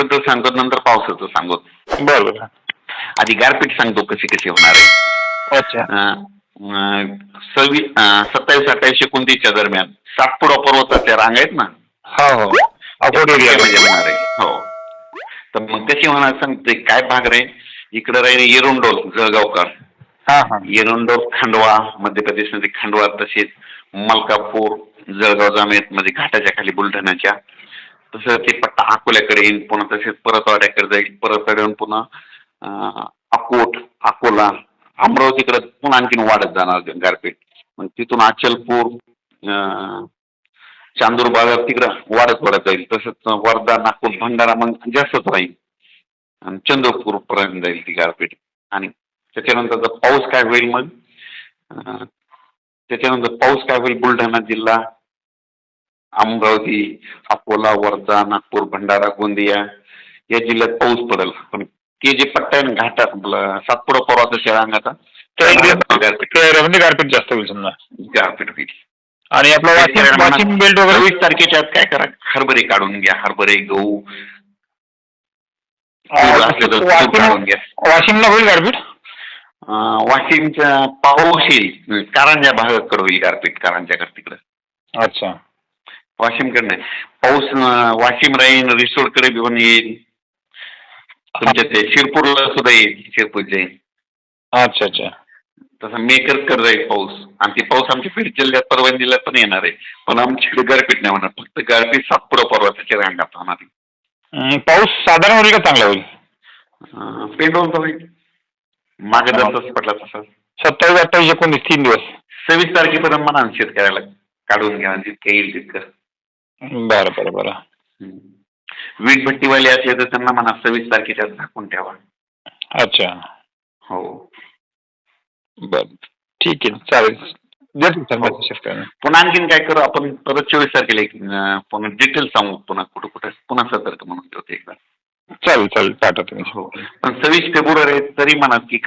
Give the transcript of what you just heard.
बद्दल सांगतो नंतर पावसाचं सांगतो. बरं बरं आधी गारपीट सांगतो कशी कशी होणार आहे. अच्छा. सव्वीस सत्तावीस अठ्ठावीस एकोणतीसच्या दरम्यान सातपुडा पर्वताच्या रांग आहेत ना? हो हो. होणार आहे. हो. तर मग कशी होणार सांगते काय भाग रे? इकडं राहील येरुंडोल जळगावकर. येरुंडोल खंडवा मध्य प्रदेशमध्ये खंडवा तसेच मलकापूर जळगाव जामेत मध्ये घाटाच्या खाली बुलढाण्याच्या. तसं ते पट्टा अकोल्याकडे येईल पुन्हा तसेच परतवाड्याकडे जाईल परतवाड्याहून पुन्हा अकोट अकोला अमरावतीकडे पुन्हा आणखीन वाढत जाणार गारपीट. मग तिथून अचलपूर अं, चांदूरबाग तिकडं वाढत वाढत जाईल. तसंच वर्धा नागपूर भंडारा मग जास्तच राहील. आणि चंद्रपूर पर्यंत जाईल ती गारपीट. आणि त्याच्यानंतर पाऊस काय होईल मग त्याच्यानंतर पाऊस काय होईल बुलढाणा जिल्हा अमरावती अकोला वर्धा नागपूर भंडारा गोंदिया या जिल्ह्यात पाऊस पडेल. पण ते जे पट्टा आहे ना घाटात आपलं सातपुडा त्या एरियात भागात गारपीट. जास्त होईल समजा. गारपीट होईल. आणि आपलं वाशिम बेल्ट वगैरे? चोवीस तारखेच्या आत काय करा हरभरे काढून घ्या हरभरे गहू. वाशिमला होईल गारपीट? वाशिमच्या पाऊस येईल कारंजा भागाकडे होईल गारपीट कारंजाकडे तिकडं. अच्छा. वाशिमकडे नाही पाऊस वाशिम राहील रिसोडकडे पण येईल. तुमच्या ते शिरपूरला सुद्धा येईल शिरपूरच्या येईल अच्छा अच्छा. तसं मेकरकडे जाईल पाऊस. आणि ते पाऊस आमच्या बीड जिल्ह्यात जिल्ह्यात पण येणार आहे. पण आमच्याकडे गारपीट नाही होणार. फक्त गारपीट सातपुडा पर्वताच्या रांगात होणार आहे. पाऊस साधारण होईल का चांगला होईल? तर होईल. मागे जसं पडला तसं. सत्तावीस अठ्ठावीस एकोणतीस तीन दिवस. सव्वीस तारखेपर्यंत म्हणा शेतकऱ्याला. काढून घ्या जितकं येईल तितकं. बरं बरं बरं. वीट भट्टीवाले असले तर त्यांना म्हणा सव्वीस तारखेच्या आत झाकून ठेवा. अच्छा. हो. बरं. ठीक आहे. चालेल. देतो सर मेसेज करा पुन्हा आणखीन काय करू? आपण परत चोवीस तारखेला एक अं, पुन्हा डिटेल सांगू पुन्हा कुठं कुठं. पुन्हा सतर्क म्हणून ठेवतो एकदा. चालेल चालेल. पाठवतो मी. हो. पण सव्वीस फेब्रुवारी आहे, तरी म्हणा की